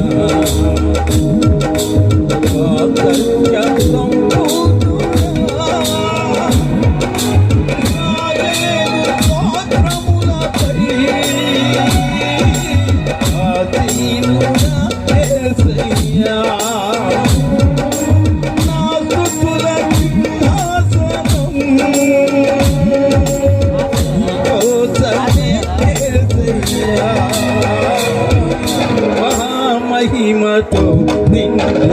Hãy subscribe cho మహిమతో నిండిన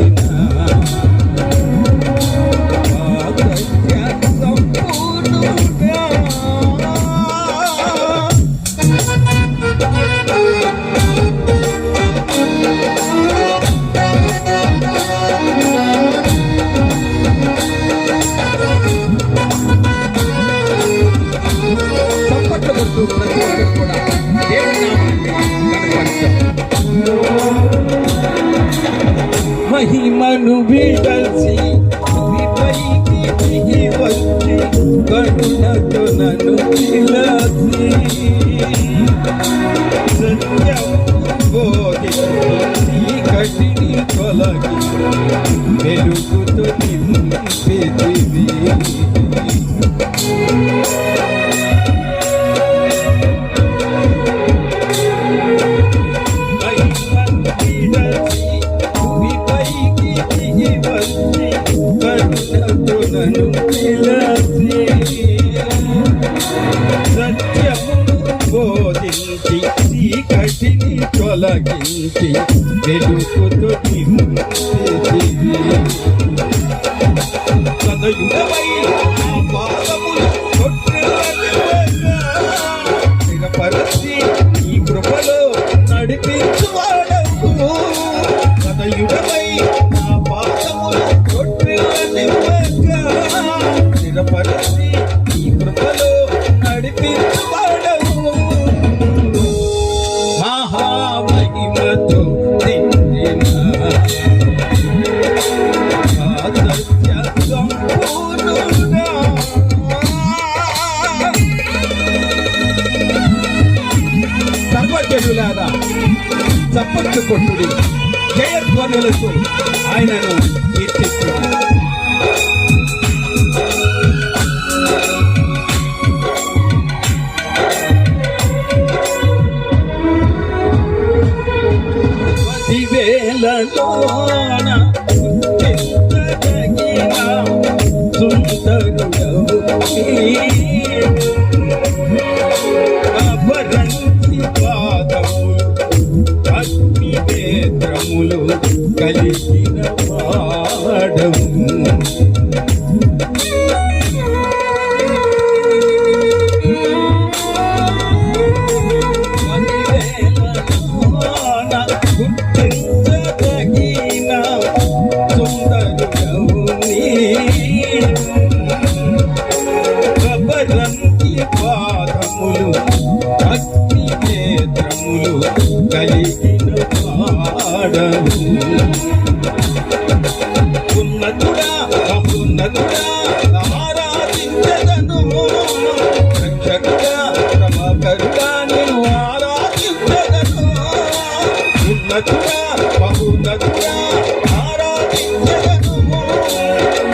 కూడా దేవుడి నామాన్ని కనపరచాం మహిమను విడల్చి భూమిపైకి దిగి వచ్చి కరుణతో నన్ను పిలచి సత్యం బోధించి కటిని తొలగి వెలుగుతో నింపితివి తొలగించి వెలుగుతో నింపేదివి పాదములు స్థిరపరచి ఈ కృపలో నడిపించువాడవు. సదయుడవై సత్య చప్పట్లు కొట్టుడి. జయధ్వనులతో ఆయనను కీర్తిస్తుంది ఉన్నతుడా ఉన్నతుడా ఆరాధించదను. రక్షకుడా ప్రభాకరుడా నేను ఆరాధించదను. ఉన్నతుడా బహున్నతుడా ఆరాధించదను.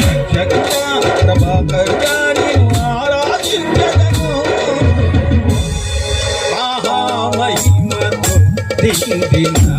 రక్షకుడా ప్రభాకరుడా నేను ఆరాధించదను. మహామహిమతో నిండిన